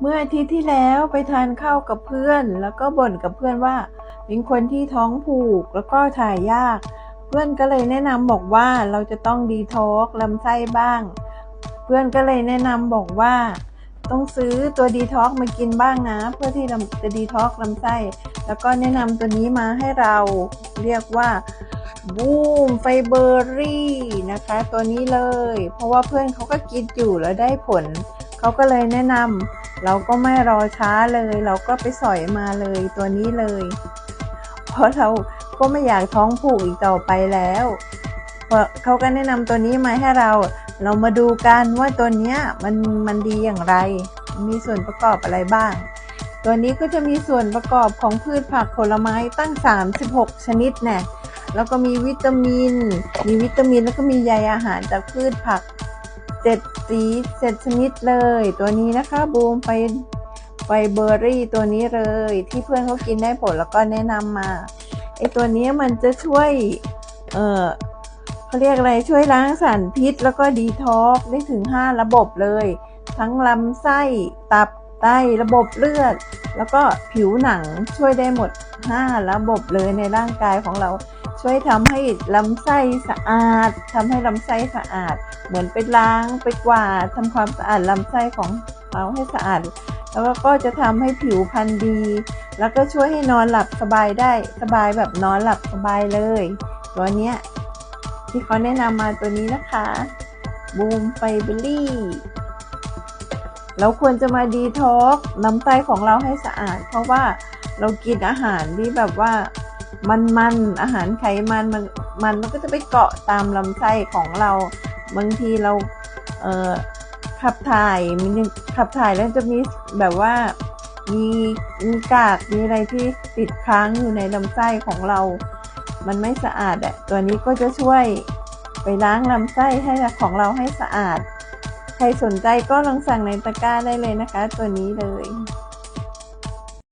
เมื่ออาทิตย์ที่แล้วไปทานข้าวกับเพื่อน แล้วก็บ่นกับเพื่อนว่าเป็นคนที่ท้องผูกแล้วก็ถ่ายยาก เพื่อนก็เลยแนะนำบอกว่าเราจะต้องดีท็อกลำไส้บ้าง เพื่อนก็เลยแนะนำบอกว่า ต้องซื้อตัวดีท็อกมากินบ้างนะ เพื่อที่จะดีท็อกลำไส้ แล้วก็แนะนำตัวนี้มาให้เราเรียกว่าบูมไฟเบอรี่นะคะ ตัวนี้เลย เพราะว่าเพื่อนเขาก็กินอยู่แล้วได้ผล เขาก็เลยแนะนำ เราก็ไม่รอช้าเลย เราก็ไปสอยมาเลยตัวนี้เลย เพราะเราก็ไม่อยากท้องผูกอีกต่อไปแล้วเพราะเขาก็แนะนำตัวนี้มาให้เรา เรามาดูกันว่าตัวเนี้ยมันมันดีอย่างไร มีส่วนประกอบอะไรบ้าง ตัวนี้ก็จะมีส่วนประกอบของพืชผักผลไม้ตั้ง 36 ชนิดแน่แล้วก็มีวิตามิน มีวิตามินแล้วก็มีใยอาหารจากพืชผัก เจ็ดสีเจ็ดชนิดเลย ตัวนี้นะคะบูมไฟไฟเบอร์รี่ตัวนี้เลย ที่เพื่อนเขากินได้ผลแล้วก็แนะนำมาไอตัวนี้มันจะช่วย เออเขาเรียกอะไรช่วยล้างสารพิษ แล้วก็ดีท็อกได้ถึง 5 ระบบเลย ทั้งลำไส้ ตับไตระบบเลือด แล้วก็ผิวหนังช่วยได้หมด 5 ระบบเลยในร่างกายของเรา ช่วยทำให้ลำไส้สะอาดทำให้ลำไส้สะอาด เหมือนไปล้างไปกวาดทำความสะอาดลำไส้ของเราให้สะอาด แล้วก็จะทำให้ผิวพรรณดี แล้วก็ช่วยให้นอนหลับสบายได้สบายแบบนอนหลับสบายเลย ตัวเนี้ยที่เขาแนะนำมาตัวนี้นะคะบูมไฟเบอรี่เราควรจะมาดีท็อกลำไส้ของเราให้สะอาด เพราะว่าเรากินอาหารที่แบบว่า มันมันอาหารไขมันมันมันมันก็จะไปเกาะตามลำไส้ของเรา บางทีเราเอ่อขับถ่ายมันยังขับถ่ายแล้วจะมีแบบว่ามีมีกากมีอะไรที่ติดค้างอยู่ในลำไส้ของเรา มันไม่สะอาดอะตัวนี้ก็จะช่วยไปล้างลำไส้ให้ของเราให้สะอาด ใครสนใจก็ลองสั่งในตะกร้าได้เลยนะคะ ตัวนี้เลย